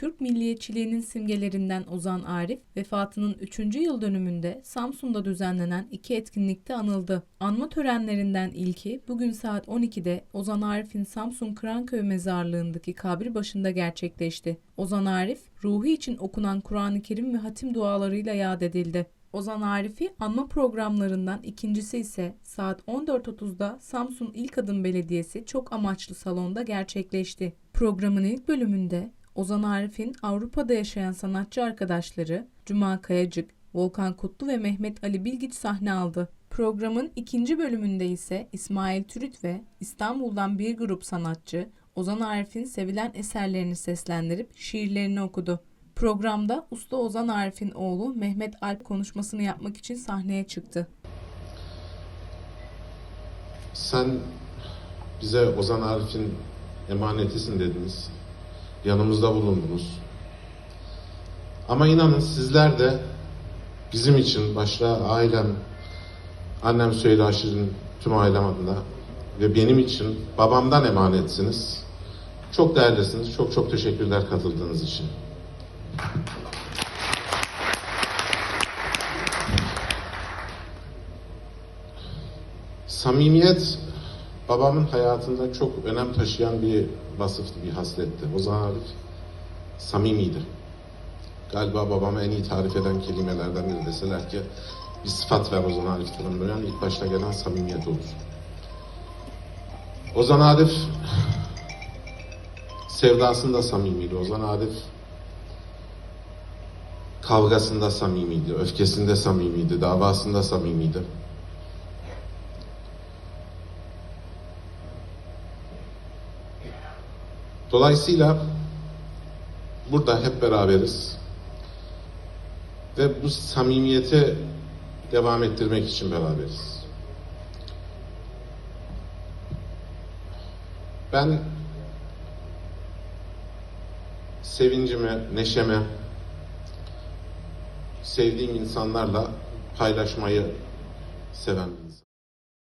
Türk milliyetçiliğinin simgelerinden Ozan Arif, vefatının 3. yıl dönümünde Samsun'da düzenlenen iki etkinlikte anıldı. Anma törenlerinden ilki bugün saat 12'de Ozan Arif'in Samsun Kıranköy mezarlığındaki kabri başında gerçekleşti. Ozan Arif, ruhu için okunan Kur'an-ı Kerim ve hatim dualarıyla yad edildi. Ozan Arif'i anma programlarından ikincisi ise saat 14.30'da Samsun İlk Adım Belediyesi çok amaçlı salonda gerçekleşti. Programın ilk bölümünde Ozan Arif'in Avrupa'da yaşayan sanatçı arkadaşları Cuma Kayacık, Volkan Kutlu ve Mehmet Ali Bilgiç sahne aldı. Programın ikinci bölümünde ise İsmail Türüt ve İstanbul'dan bir grup sanatçı Ozan Arif'in sevilen eserlerini seslendirip şiirlerini okudu. Programda Usta Ozan Arif'in oğlu Mehmet Alp konuşmasını yapmak için sahneye çıktı. Sen bize Ozan Arif'in emanetisin dediniz. Yanımızda bulundunuz. Ama inanın sizler de bizim için başta ailem, annem Süheyla Şirin, tüm ailem adına ve benim için babamdan emanetsiniz. Çok değerlisiniz. Çok çok teşekkürler katıldığınız için. Samimiyet babamın hayatında çok önem taşıyan bir vasıftı, bir hasletti. Ozan Arif samimiydi. Galiba babamı en iyi tarif eden kelimelerden biri deseler ki bir sıfat ver Ozan Arif tanımlayan ilk başta gelen samimiyet olur. Ozan Arif sevdasında samimiydi. Ozan Arif kavgasında samimiydi, öfkesinde samimiydi, davasında samimiydi. Dolayısıyla burada hep beraberiz. Ve bu samimiyeti devam ettirmek için beraberiz. Ben sevincimi, neşemi sevdiğim insanlarla paylaşmayı seven.